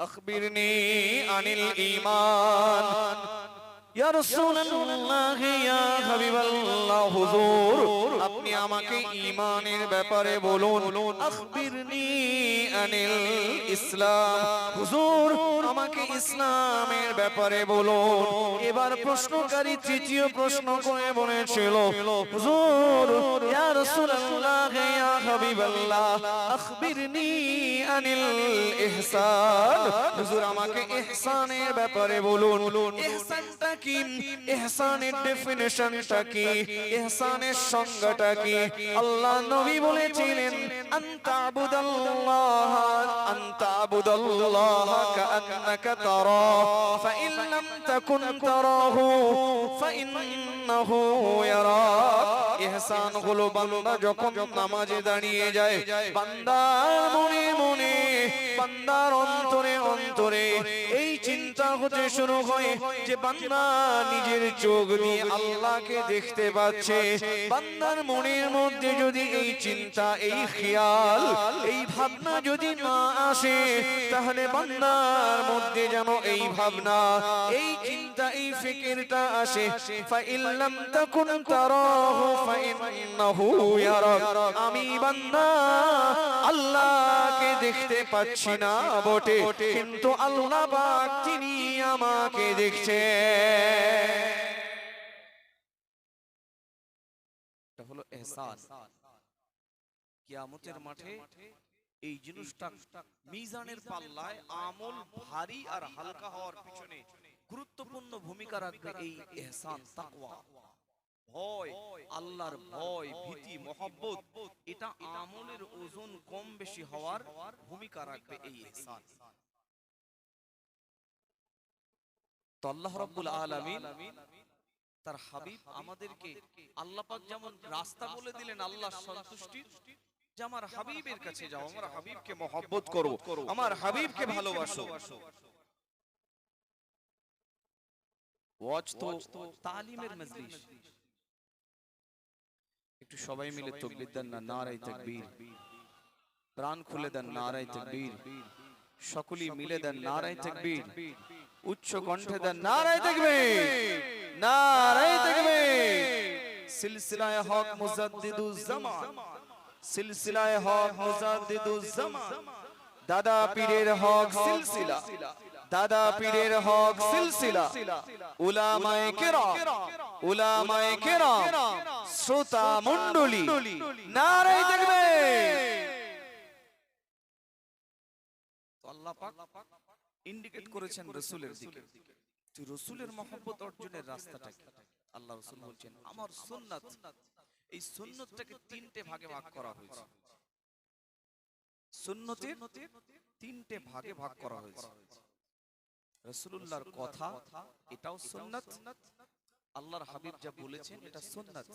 أخبرني عن الإيمان يا رسول الله يا حبيب الله হুজুর আপনি আমাকে ঈমানের ব্যাপারে বলুন আখবিরনি আনিল ইসলাম হুজুর আমাকে ইসলামের ব্যাপারে বলুন এবার প্রশ্নকারী তৃতীয় প্রশ্ন করে বলেছিল হুজুর ইয়া রাসূলুল্লাহ ইয়া হাবিবাল্লাহ, আখবিরনি বলুন। ইহসানটা কি? কি? সংজ্ঞাটা কি? আল্লাহ নবী বলেছিলেন, আনতা আবুদাল্লাহ আনতা আবুদাল্লাহ কাআন্নাকা তারা, ফাইন লাম তাকুন তারাহু, ফাইন্নাহু ইহসান হলো বান্দা যখন নামাজে দাঁড়িয়ে যায় বান্দার মনে মনে বান্দার অন্তরে অন্তরে এই চিন্তা হতে শুরু হয় যে বান্দা নিজের চোখ দিয়ে আল্লাহকে দেখতে পাচ্ছে। বান্দার মনের মধ্যে যদি এই চিন্তা, এই খেয়াল, এই ভাবনা যদি না আসে, তাহলে বান্দার মধ্যে যেন এই ভাবনা, এই চিন্তা, এই ফিকিরটা আসে। আমি বান্দা আল্লাহকে দেখতে পাচ্ছি না বটে, কিন্তু আল্লাহ পাক তিনি আমাকে দেখছেন এটা হলো কিয়ামতের মাঠে এই জিনিসটা মিজানের পাল্লায় আমল ভারী আর হালকা হওয়ার পিছনে গুরুত্বপূর্ণ ভূমিকা রাখবে এই এহসান, তাকওয়া। ভয়, আল্লাহর ভয়, ভীতি, মহব্বত, এটা আমলের ওজন কম বেশি হওয়ার ভূমিকা রাখবে এই এহসান। তো আল্লাহ রাব্বুল আলামিন তার হাবিব আমাদেরকে আল্লাহ পাক যেমন রাস্তা বলে দিলেন আল্লাহ সন্তুষ্টির যে আমার হাবিবের কাছে যাও আমার হাবিবকে মহব্বত করো আমার হাবিবকে ভালোবাসো। ওয়াজ তো তালিমের মজলিস। একটু সবাই মিলে তকবির দেন না নারাই তাকবীর। প্রাণ খুলে দেন নারাই তাকবীর। সকলেই মিলে দেন নারাই তাকবীর। উচ্চ কণ্ঠে দেন নারাই দেখবে। নারাই তাকবীর সিলসিলায়ে হক মুজাদ্দিদুজ জামান। সিলসিলায়ে হক মুজাদ্দিদুজ জামান। দাদা পীরের হক সিলসিলা। দাদা পীরের হক সিলসিলা। উলামায়ে কেরাম। উলামায়ে কেরাম। শ্রোতা মণ্ডলী। নারাই দেখবে। আল্লাহ পাক ইন্ডিকেট করেছেন রাসূলের দিকে। যে রাসূলের মহব্বত অর্জনের রাস্তাটা কি আল্লাহ রাসূল বলছেন আমার সুন্নাত এই সুন্নতটাকে তিনটে ভাগে ভাগ করা হয়েছে। সুন্নতের তিনটে ভাগে ভাগ করা হয়েছে। রাসূলুল্লাহর কথা এটাও সুন্নাত। আল্লাহর হাবিব যা বলেছেন এটা সুন্নাত।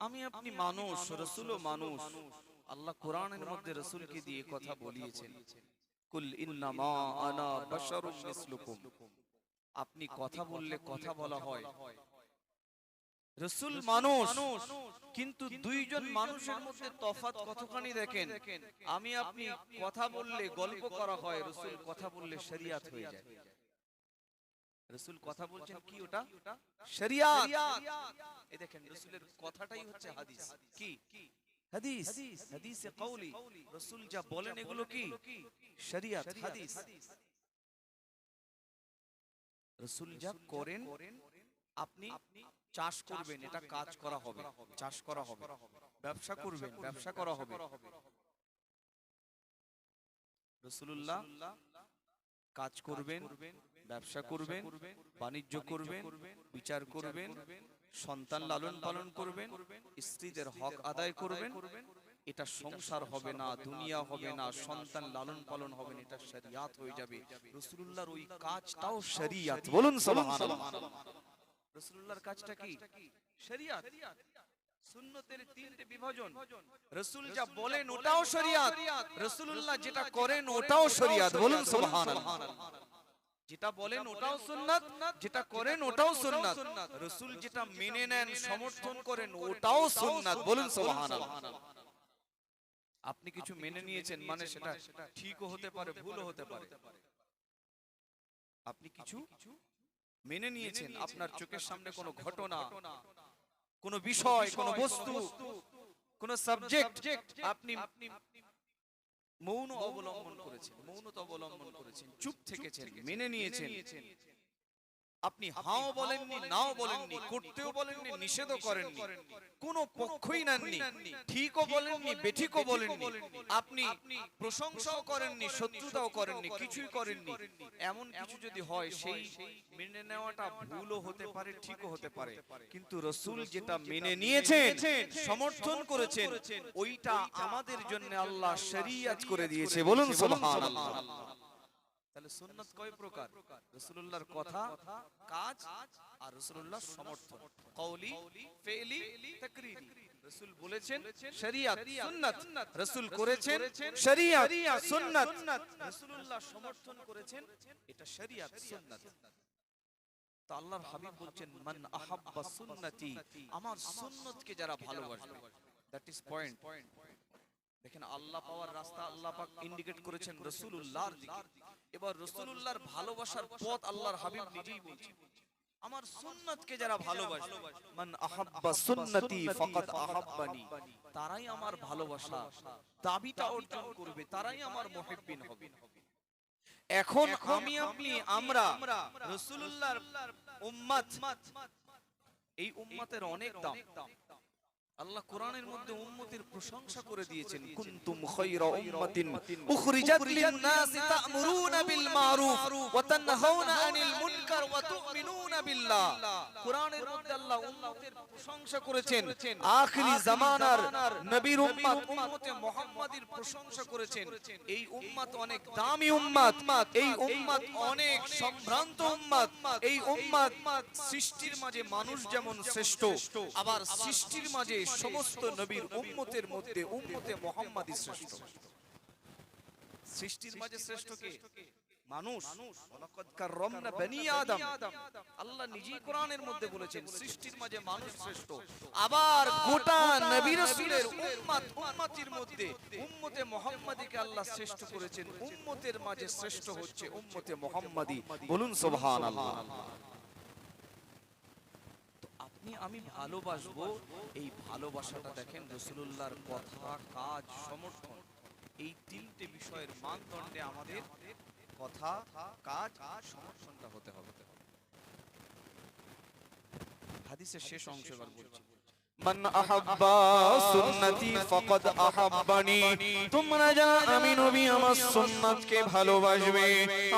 আমি আপনি মানুষ রসুল মানুষ। আল্লাহ কোরআনের মধ্যে রসুলকে দিয়ে কথা বলিয়েছেন। আপনি কথা বললে কথা বলা হয়। মানুষ, কিন্তু দুইজন মানুষের মধ্যে তফাৎ কতখানি দেখেন? আমি আপনি কথা বললে গল্প করা হয়, রসুল কথা বললে শরিয়াত হয়ে যায়। রসুল কথা বলছেন কি ওটা? এই দেখেন, রসুলের কথাটাই হচ্ছে হাদিস। কি? হাদিস হাদিসে কওলি রসুল যা বলেন এগুলো কি? শরিয়াত হাদিস। রসুল যা করেন আপনি চাষ করবেন এটা কাজ করা হবে চাষ করা হবে ব্যবসা করবেন ব্যবসা করা হবে। রসুল্লাহ কাজ করবেন ব্যবসা করবেন বাণিজ্য করবেন বিচার করবেন সন্তান লালন পালন করবেন স্ত্রীদের হক আদায় করবেন এটা সংসার হবে না দুনিয়া হবে না সন্তান লালন পালন হবে না এটা শরিয়াত হয়ে যাবে। রসুল্লাহর ওই কাজটাও শরিয়াত। বলুন সুবহানাল্লাহ রসুল্লাহর কাজটা কি? শরিয়াত। সুন্নতের তিনটে বিভাজন। রসুল যা বলেন ওটাও শরিয়াত। রসুল্লাহ যেটা করেন ওটাও শরিয়াত। বলুন সুবহানাল্লাহ। যেটা বলেন ওটাও সুন্নাত যেটা করেন ওটাও সুন্নাত। রসুল যেটা মেনে নেন সমর্থন করেন ওটাও সুন্নাত। বলুন সুবহানাল্লাহ। আপনি কিছু মেনে নিয়েছেন মানে সেটা ঠিকও হতে পারে ভুলও হতে পারে। আপনি কিছু মেনে নিয়েছেন আপনার চোখের সামনে কোনো ঘটনা কোনো বিষয় কোনো বস্তু কোনো সাবজেক্ট আপনি মৌন অবলম্বন করেছেন মৌনতা অবলম্বন করেছেন চুপ থেকেছেন মেনে নিয়েছেন। আপনি হাও বলেননি নাও বলেননি করতেও বলেননি নিষেধও করেননি কোন পক্ষই নেননি ঠিকও বলেননি বেঠিকও বলেননি আপনি প্রশংসাও করেননি শত্রুতাও করেননি কিছুই করেননি এমন কিছু যদি হয় সেই মেনে নেওয়াটা ভুলও হতে পারে ঠিকও হতে পারে কিন্তু রসুল যেটা মেনে নিয়েছেন সমর্থন করেছেন ওইটা আমাদের জন্য আল্লাহ শরিয়াত করে দিয়েছে বলুন সুবহানাল্লাহ। তাহলে সুন্নাত কয় প্রকার? রাসূলুল্লাহর কথা কাজ আর সমর্থন। কওলি ফেলি তাকরীরি। রাসূল বলেছেন শরিয়াত সুন্নাত। রাসূল করেছেন শরিয়াত সুন্নাত। রাসূলুল্লাহ সমর্থন করেছেন এটা শরিয়াত সুন্নাত। তো আল্লাহর হাবিব বলছেন মান আহাব্বা সুন্নতি আমার সুন্নতকে যারা ভালোবাসবে। দ্যাট ইজ পয়েন্ট দেখেন আল্লাহ পাওয়ার রাস্তা আল্লাহ পাক ইন্ডিকেট করেছেন রাসূলুল্লাহর দিকে। এবার রাসূলুল্লাহর ভালোবাসার পথ আল্লাহর হাবিব নিজেই বলছেন আমার সুন্নতকে যারা ভালোবাসে মান আহাব্বা সুন্নতি ফাকাদ আহাব্বানি। তারাই আমার ভালোবাসা। দাবিটা অর্জন করবে তারাই আমার মুহিব্বিন হবে। এখন আমি আপনি আমরা রাসূলুল্লাহর উম্মত। এই উম্মতের অনেক দাম। আল্লাহ কোরআনের মধ্যে উম্মতের প্রশংসা করে দিয়েছেন কুনতুম খায়রা উম্মাতিন উখরিজাত লিন-নাসি তা'মুরুনা বিল মারুফ ওয়া তানহাউনা আনিল মুনকার ওয়া তু'মিনুনা বিল্লাহ। কোরআনের মধ্যে আল্লাহ উম্মতের প্রশংসা করেছেন আখিরি জামানার নবীর উম্মত উম্মতে মুহাম্মাদির প্রশংসা করেছেন। এই উম্মত অনেক দামি উম্মত। এই উম্মত অনেক সম্ভ্রান্ত উম্মত। এই উম্মত সৃষ্টির মাঝে মানুষ যেমন শ্রেষ্ঠ আবার সৃষ্টির মাঝে সমস্ত নবীর উম্মতের মধ্যে উম্মতে মোহাম্মদই শ্রেষ্ঠ। সৃষ্টির মাঝে শ্রেষ্ঠ কে মানুষ আল্লাহ নিজেই কোরআনের মধ্যে বলেছেন, সৃষ্টির মাঝে মানুষ শ্রেষ্ঠ। আবার গোটা নবী রাসূলের উম্মত, উম্মতির মধ্যে উম্মতে মুহাম্মাদীকে আল্লাহ শ্রেষ্ঠ করেছেন। উম্মতের মাঝে শ্রেষ্ঠ হচ্ছে উম্মতে মুহাম্মাদী। বলুন সুবহানাল্লাহ। আমি ভালোবাসবো। এই ভালোবাসাটা দেখেন রসুল্লাহর কথা, কাজ, সমর্থন। এই তিনটে বিষয়ের মানদণ্ডে আমাদের কথা, কাজ, সমর্থনটা হতে হবে। হাদিসের শেষ অংশ এবার বলছি। মান আহাব্বা সুন্নতি ফাকাদ আহাব্বানি। তোমরা যারা আমি নবী, আমার সুন্নাতকে ভালোবাসবে,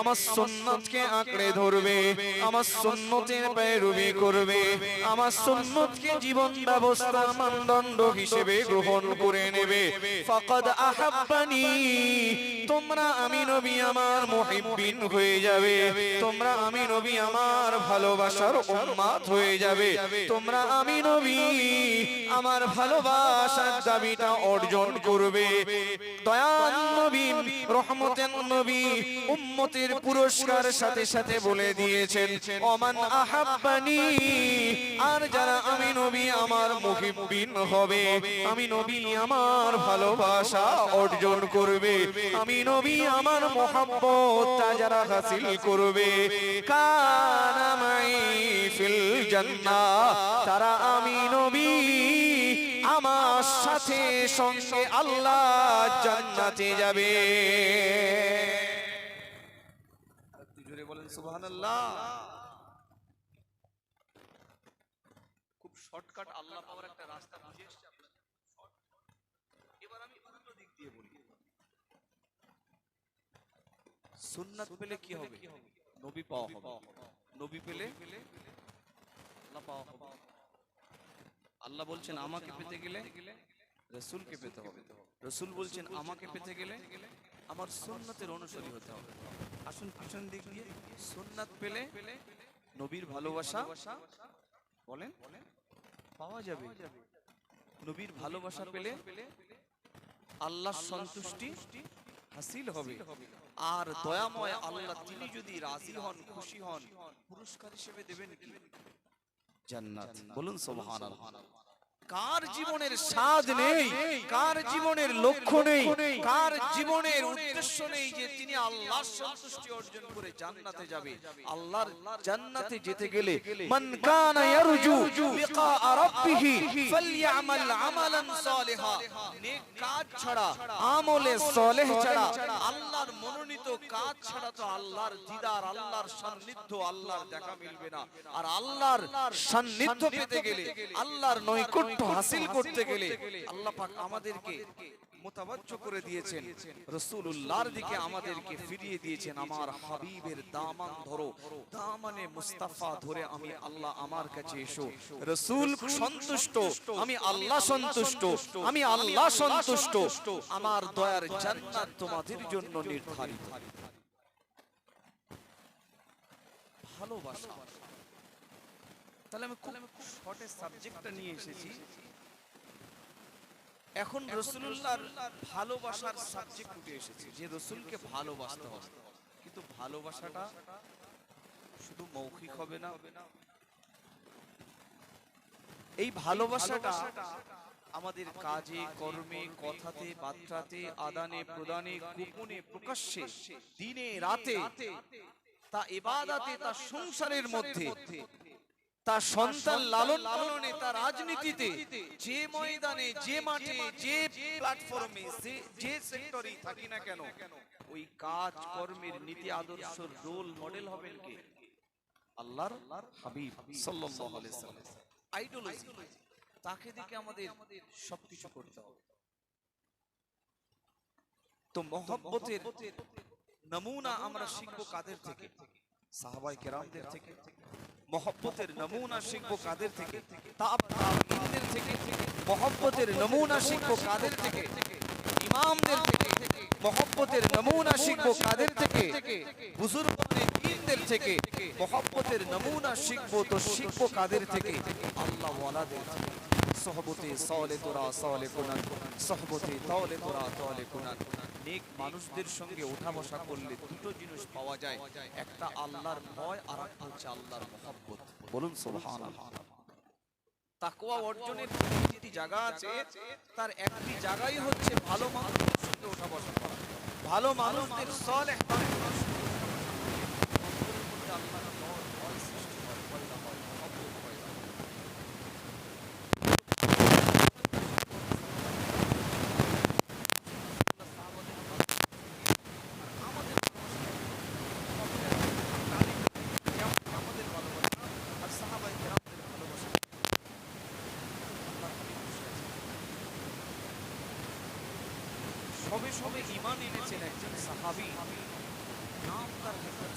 আমার সুন্নাতকে আঁকড়ে ধরবে, আমার সুন্নতের পেরুবি করবে, আমার সুন্নতকে জীবন ব্যবস্থার মানদণ্ড হিসেবে গ্রহণ করে নেবে। ফাকাদ আহাব্বানি। তোমরা আমি নবী, আমার মুহিব্বিন হয়ে যাবে। তোমরা আমি নবী, আমার ভালোবাসার উম্মাত হয়ে যাবে। তোমরা আমি নবী আমার ভালোবাসার দাবিটা অর্জন করবে। দয়াল নবী উম্মতের পুরস্কার সাথে সাথে বলে দিয়েছেন ওমান আহাব্বানি আর যারা আমি নবী, আমার মুহিব্বিন হবে। আমি নবী, আমার ভালোবাসা অর্জন করবে। আমি নবী, আমার যারা হাসিল করবে। কানামাই ফিল জান্নাহ, তারা আমি নবী সাথে সঙ্গে আল্লাহ জান্নাতে যাবে। জোরে বলেন সুবহানাল্লাহ। খুব শর্টকাট আল্লাহ পাওয়ার একটা রাস্তা বুঝে এসেছে এবার আমি উল্টো দিক দিয়ে বলি। সুন্নাত পেলে কি হবে? নবী পাওয়া হবে। নবী পেলে আল্লাহ পাওয়া হবে। আল্লাহ বলছেন আমাকে পেতে গেলে রসুলকে পেতে হবে। রসুল বলছেন আমাকে পেতে গেলে আমার সুন্নাতের অনুসারী হতে হবে। আসুন পিছন দিক দিয়ে সুন্নাত পেলে নবীর ভালোবাসা বলেন পাওয়া যাবে। নবীর ভালোবাসা পেলে আল্লাহ সন্তুষ্টি হাসিল হবে। আর দয়াময় আল্লাহ তিনি যদি রাজি হন খুশি হন পুরস্কার হিসেবে দেবেন কি? জান্নাত। বলুন সুবহানাল্লাহ। কার জীবনের স্বাদ নেই কার জীবনের লক্ষ্য নেই কার জীবনের উদ্দেশ্য নেই যে তিনি আল্লাহর সন্তুষ্টি অর্জন করে জান্নাতে যাবে। আল্লাহর জান্নাতে যেতে গেলে মান কানা ইয়ারজু লিকা রাব্বিহি ফালইআমাল আমালান সালিহা। নেক কাজ ছাড়া আমলে সলেহ ছাড়া আল্লাহর মনোনীত কাজ ছাড়া তো আল্লাহর দিদার আল্লাহর সান্নিধ্য আল্লাহর দেখা মিলবে না। আর আল্লাহর সান্নিধ্য পেতে গেলে আল্লাহর নৈকট্য হাসিল করতে গেলে আল্লাহ পাক আমাদেরকে মোতাবাজ্জ করে দিয়েছেন। রসূলুল্লাহর দিকে আমাদেরকে ফিরিয়ে দিয়েছেন। আমার হাবিবের দামান ধরো। দামানে মুস্তাফা ধরে আমি আল্লাহ আমার কাছে এসো। রসূল সন্তুষ্ট। আমি আল্লাহ সন্তুষ্ট। আমি আল্লাহ সন্তুষ্ট। আমার দয়ার জান্নাত তোমাদের জন্য নির্ধারিত। ভালোবাসা। তাহলে আমি খুব শর্টে সাবজেক্টটা নিয়ে এসেছি। এখন রসুল্লাহর ভালোবাসার সাবজেক্ট উঠে এসেছে যে রসুলকে ভালোবাসতে হবে। কিন্তু ভালোবাসাটা শুধু মৌখিক হবে না। এই ভালোবাসাটা আমাদের কাজে কর্মে কথাতে বার্তাতে আদানে প্রদানে গোপনে প্রকাশ্যে দিনে রাতে তা এবাদাতে তা সংসারের মধ্যে তার সন্তান লালন পালনে তার রাজনীতিতে যে ময়দানে যে মাঠে যে প্ল্যাটফর্মে যে সেক্টরেই থাকি না কেন ওই কাজ কর্মের নীতি আদর্শ রোল মডেল হবেন কে? আল্লাহর হাবিব সাল্লাল্লাহু আলাইহি সাল্লাম। আইডোলজি তাকে দেখে আমাদের সবকিছু করতে হবে। তো মহব্বতের নমুনা আমরা শিখব কাদের থেকে? সাহাবাই কেরামদের থেকে। মহব্বতের নমুনা শিখব কাদের থেকে? তাবঈনদের থেকে। মহব্বতের নমুনা শিখব কাদের থেকে? ইমামদের থেকে। মহব্বতের নমুনা কাদের থেকে? বুজুর্গদের থেকে। মহব্বতের নমুনা তো শিখব কাদের থেকে? আল্লাহ থেকে। সহবতে সলে তোরা সলে কোরআন সহবতে তলে তোরা তলে কোরআন নেক মানুষদের সঙ্গে ওঠা বসা করলে দুটো জিনিস পাওয়া যায়। একটা আল্লাহর ভয় আর একটা হচ্ছে আল্লাহর মহব্বত। বলুন সুবহানাল্লাহ। তাকওয়া অর্জনের তিনটি জায়গা আছে তার একটি জায়গাই হচ্ছে ভালো মানুষদের সঙ্গে ওঠা বসা করা। ভালো মানুষদের সলেহ বান্দার সঙ্গে ওঠা বসা করা। অন্তরের মধ্যে আল্লাহর ভয়, ভয় সৃষ্টি হয়, পয়দা হয়, মহব্বত পয়দা হয়। সবে ইমান এনেছেন একজন সাহাবি নাম তার হযরত